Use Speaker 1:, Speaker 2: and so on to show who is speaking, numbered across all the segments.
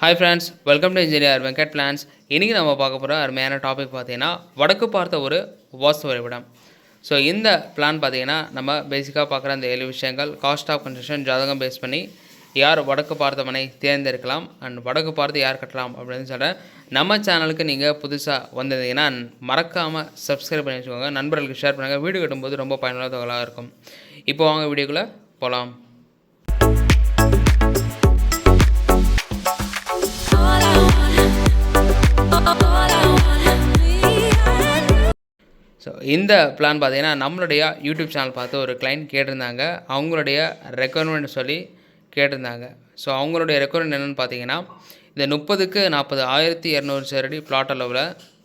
Speaker 1: Hi friends welcome to engineer Venkat plans இன்றைக்கி நம்ம பார்க்க போகிற அருமையான டாபிக் பார்த்தீங்கன்னா வடக்கு பார்த்த ஒரு வாஸ்து வரைபடம். ஸோ இந்த பிளான் பார்த்தீங்கன்னா நம்ம பேசிக்காக பார்க்குற அந்த ஏழு விஷயங்கள் காஸ்ட் ஆஃப் கன்ஸ்ட்ரக்ஷன் ஜாதகம் பேஸ் பண்ணி யார் வடக்கு பார்த்த மனை தேர்ந்தெடுக்கலாம் அண்ட் வடக்கு பார்த்து யார் கட்டலாம் அப்படின்னு சொல்கிறேன் நம்ம சேனலுக்கு நீங்கள் புதுசாக வந்திருந்தீங்கன்னா மறக்காமல் சப்ஸ்கிரைப் பண்ணி வச்சுக்கோங்க. நண்பர்களுக்கு ஷேர் பண்ணுங்கள் வீடு கட்டும்போது ரொம்ப பயனுள்ள தகவலாக இருக்கும். இப்போ வாங்க வீடியோக்குள்ளே போகலாம் ஸோ இந்த பிளான் பார்த்தீங்கன்னா நம்மளுடைய யூடியூப் சேனல் பார்த்து ஒரு கிளைண்ட் கேட்டிருந்தாங்க. அவங்களுடைய ரெக்குவயர்மெண்ட் சொல்லி கேட்டிருந்தாங்க. ஸோ அவங்களுடைய ரெக்குவயர்மெண்ட் என்னென்னு பார்த்தீங்கன்னா இந்த முப்பதுக்கு நாற்பது ஆயிரத்தி இரநூறு சரடி பிளாட் அளவில்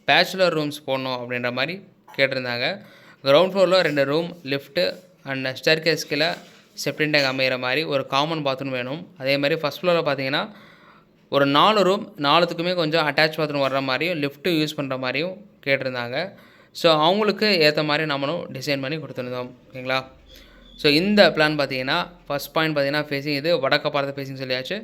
Speaker 1: பேச்சுலர் ரூம்ஸ் போடணும் அப்படின்ற மாதிரி கேட்டிருந்தாங்க. கிரவுண்ட் ஃப்ளோரில் ரெண்டு ரூம் லிஃப்ட்டு அண்ட் ஸ்டேர் கேஸ்கில் செப்டின் டேங்க் அமைகிற மாதிரி ஒரு காமன் பாத்ரூம் வேணும். அதே மாதிரி ஃபஸ்ட் ஃப்ளோரில் பார்த்தீங்கன்னா ஒரு நாலு ரூம் நாலுத்துக்குமே கொஞ்சம் அட்டாச் பாத்ரூம் வர்ற மாதிரியும் லிஃப்ட்டு யூஸ் பண்ணுற மாதிரியும் கேட்டிருந்தாங்க. ஸோ அவங்களுக்கு ஏற்ற மாதிரி நம்மளும் டிசைன் பண்ணி கொடுத்துருந்தோம் ஓகேங்களா? ஸோ இந்த பிளான் பார்த்தீங்கன்னா ஃபஸ்ட் பாயிண்ட் பார்த்தீங்கன்னா ஃபேஸிங் இது வடக்க பார்த்த ஃபேஸிங் சொல்லியாச்சு.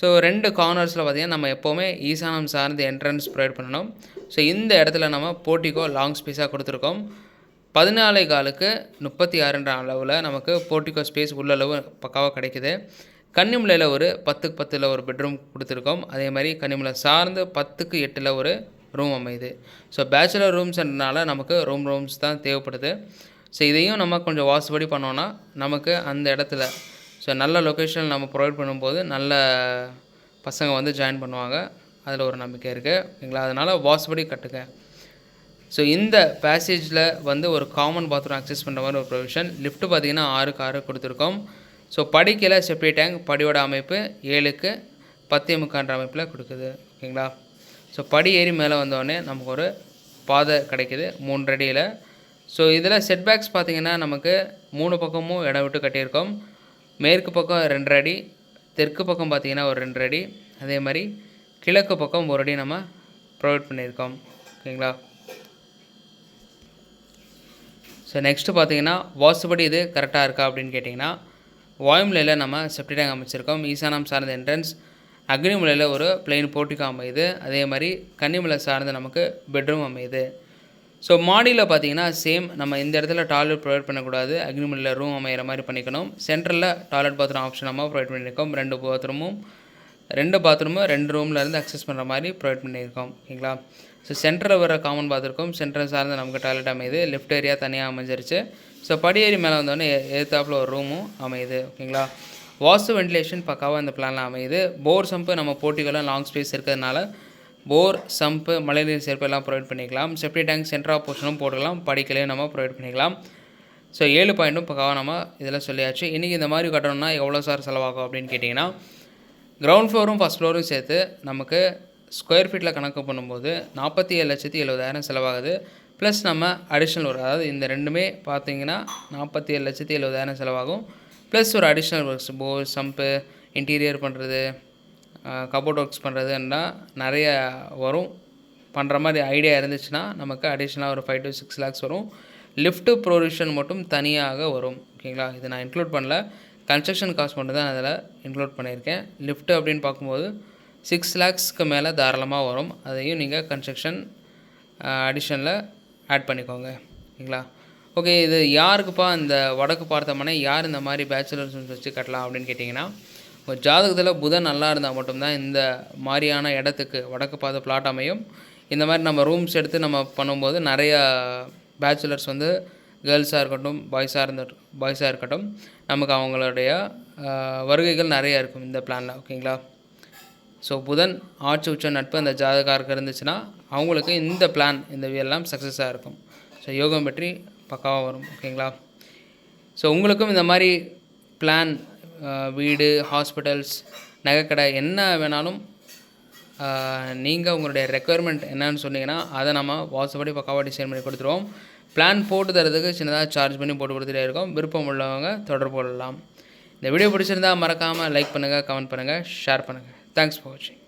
Speaker 1: ஸோ ரெண்டு கார்னர்ஸில் பார்த்தீங்கன்னா நம்ம எப்போவுமே ஈசானம் சார்ந்து என்ட்ரன்ஸ் ப்ரொவைட் பண்ணணும். ஸோ இந்த இடத்துல நம்ம போர்ட்டிகோ லாங் ஸ்பேஸாக கொடுத்துருக்கோம். பதினாலே காலுக்கு முப்பத்தி ஆறுன்ற அளவில் நமக்கு போர்ட்டிகோ ஸ்பேஸ் உள்ளளவு பக்காவாக கிடைக்குது. கன்னிமலையில் ஒரு பத்துக்கு பத்தில் ஒரு பெட்ரூம் கொடுத்துருக்கோம். அதே மாதிரி கன்னிமலை சார்ந்து பத்துக்கு எட்டில் ஒரு ரூம் அமையுது. ஸோ பேச்சுலர் ரூம்ஸ்ன்றனால நமக்கு ரூம் ரூம்ஸ் தான் தேவைப்படுது. ஸோ இதையும் நம்ம கொஞ்சம் வாசுபடி பண்ணோன்னா நமக்கு அந்த இடத்துல ஸோ நல்ல லொக்கேஷன் நம்ம ப்ரொவைட் பண்ணும்போது நல்ல பசங்க வந்து ஜாயின் பண்ணுவாங்க. அதில் ஒரு நம்பிக்கை இருக்குது ஓகேங்களா? அதனால் வாசுபடி கட்டுங்க. ஸோ இந்த பேசேஜில் வந்து ஒரு காமன் பாத்ரூம் அக்சஸ் பண்ணுற மாதிரி ஒரு ப்ரொவிஷன் லிஃப்ட்டு பார்த்தீங்கன்னா ஆறுக்கு ஆறு கொடுத்துருக்கோம். ஸோ படிக்கையில் செப்டி டேங்க் படியோட அமைப்பு ஏழுக்கு பத்தே முக்கான்ற அமைப்பில் கொடுக்குது. ஓகேங்களா? ஸோ படி ஏறி மேலே வந்தோடனே நமக்கு ஒரு பாதை கிடைக்குது மூன்றடியில். ஸோ இதில் செட்பேக்ஸ் பார்த்திங்கன்னா நமக்கு மூணு பக்கமும் இடம் விட்டு கட்டியிருக்கோம். மேற்கு பக்கம் ரெண்டரை அடி தெற்கு பக்கம் பார்த்தீங்கன்னா ஒரு ரெண்டரை அடி அதே மாதிரி கிழக்கு பக்கம் ஒரு அடி நம்ம ப்ரொவைட் பண்ணியிருக்கோம். ஓகேங்களா? ஸோ நெக்ஸ்ட்டு பார்த்தீங்கன்னா வாசுபடி இது கரெக்டாக இருக்கா அப்படின்னு கேட்டிங்கன்னா வாயுமலையில் நம்ம செப்டி டேங்க் அமைச்சிருக்கோம். ஈசானம் சார்ந்த என்ட்ரன்ஸ் அக்னிமலையில் ஒரு பிளெயின் போட்டிக்கு அமையுது. அதே மாதிரி கன்னிமலை சார்ந்து நமக்கு பெட்ரூம் அமையுது. ஸோ மாடியில் பார்த்தீங்கன்னா சேம் நம்ம இந்த இடத்துல டாய்லெட் ப்ரொவைட் பண்ணக்கூடாது. அக்னிமலையில் ரூம் அமையிற மாதிரி பண்ணிக்கணும். சென்ட்ரலில் டாய்லெட் பாத்ரூம் ஆப்ஷன் நம்ம ப்ரொவைட் பண்ணியிருக்கோம். ரெண்டு பாத்ரூமும் ரெண்டு பாத்ரூமும் ரெண்டு ரூமில் இருந்து அக்சஸ் பண்ணுற மாதிரி ப்ரொவைட் பண்ணியிருக்கோம். ஓகேங்களா? ஸோ சென்டரில் வர காமன் பாத்ரூம் சென்டர் சார்ந்து நமக்கு டாய்லெட் அமையுது. லெஃப்ட் ஏரியா தனியாக அமைஞ்சிருச்சு. ஸோ படியேறி மேலே வந்தோடனே எதிர்த்தாப்பில் ஒரு ரூமும் அமையுது. ஓகேங்களா? வாஸ்து வென்டிலேஷன் பக்காவாக இந்த பிளானில் அமையுது. போர் சம்பு நம்ம போட்டிகளும் லாங் ஸ்பேஸ் இருக்கிறதுனால போர் சம்பு மழைநீர் சேர்ப்பு எல்லாம் ப்ரொவைட் பண்ணிக்கலாம். செப்டி டேங்க் சென்ட்ரா போர்ஷனும் போட்டுக்கலாம். படிக்கலையும் நம்ம ப்ரொவைட் பண்ணிக்கலாம். ஸோ ஏழு பாயிண்ட்டும் பக்காவாக நம்ம இதில் சொல்லியாச்சு. இன்றைக்கி இந்த மாதிரி கட்டணும்னா எவ்வளோ சார் செலவாகும் அப்படின்னு கேட்டிங்கன்னா கிரவுண்ட் ஃப்ளோரும் ஃபஸ்ட் ஃப்ளோரும் சேர்த்து நமக்கு ஸ்கொயர் ஃபீட்டில் கணக்கு பண்ணும்போது நாற்பத்தி ஏழு லட்சத்தி எழுபதாயிரம் செலவாகுது. ப்ளஸ் நம்ம அடிஷ்னல் ஒர்க் அதாவது இந்த ரெண்டுமே பார்த்தீங்கன்னா நாற்பத்தி ஏழு லட்சத்தி எழுபதாயிரம் செலவாகும். ப்ளஸ் ஒரு additional works bore sump interior பண்ணுறது கபோர்ட் ஒர்க்ஸ் பண்ணுறதுன்னா நிறைய வரும். பண்ணுற மாதிரி ஐடியா இருந்துச்சுன்னா நமக்கு அடிஷ்னலாக ஒரு ஃபைவ் டு சிக்ஸ் லேக்ஸ் வரும். லிஃப்ட்டு ப்ரொவிஷன் மட்டும் தனியாக வரும். ஓகேங்களா? இது நான் இன்க்ளூட் பண்ணல. கன்ஸ்ட்ரக்ஷன் காஸ்ட் மட்டும் தான் அதில் இன்க்ளூட் பண்ணியிருக்கேன். லிஃப்ட்டு அப்படின்னு பார்க்கும்போது சிக்ஸ் லேக்ஸ்க்கு மேலே தாராளமாக வரும். அதையும் நீங்கள் கன்ஸ்ட்ரக்ஷன் அடிஷனில் ஆட் பண்ணிக்கோங்க. ஓகேங்களா? ஓகே இது யாருக்குப்பா இந்த வடக்கு பார்த்தோம்னா யார் இந்த மாதிரி பேச்சுலர்ஸ் வச்சு கட்டலாம் அப்படின்னு கேட்டிங்கன்னா உங்கள் ஜாதகத்தில் புதன் நல்லா இருந்தால் மட்டும்தான் இந்த மாதிரியான இடத்துக்கு வடக்கு பார்த்த பிளாட் அமையும். இந்த மாதிரி நம்ம ரூம்ஸ் எடுத்து நம்ம பண்ணும்போது நிறையா பேச்சுலர்ஸ் வந்து கேர்ள்ஸாக இருக்கட்டும் பாய்ஸாக இருந்த பாய்ஸாக இருக்கட்டும் நமக்கு அவங்களுடைய வருகைகள் நிறையா இருக்கும் இந்த பிளானில் ஓகேங்களா? ஸோ புதன் ஆட்சி உச்ச நட்பு அந்த ஜாதகாருக்கு இருந்துச்சுன்னா அவங்களுக்கு இந்த பிளான் இந்த எல்லாம் சக்ஸஸாக இருக்கும். ஸோ யோகம் பற்றி பக்காவாக வரும் ஓகேங்களா? ஸோ உங்களுக்கும் இந்த மாதிரி பிளான் வீடு ஹாஸ்பிட்டல்ஸ் நகைக்கடை என்ன வேணாலும் நீங்கள் உங்களுடைய ரெக்குயர்மெண்ட் என்னன்னு சொன்னீங்கன்னா அதை நம்ம வாட்ஸ்அப்படி பக்காவாக டிசைன் பண்ணி கொடுத்துருவோம். பிளான் போட்டு தரதுக்கு சின்னதாக சார்ஜ் பண்ணி போட்டு கொடுத்துட்டே இருக்கோம். விருப்பம் உள்ளவங்க தொடர்பு கொள்ளலாம். இந்த வீடியோ பிடிச்சிருந்தா மறக்காமல் லைக் பண்ணுங்கள் கமெண்ட் பண்ணுங்கள் ஷேர் பண்ணுங்கள் தேங்க்ஸ் ஃபார் வாட்சிங்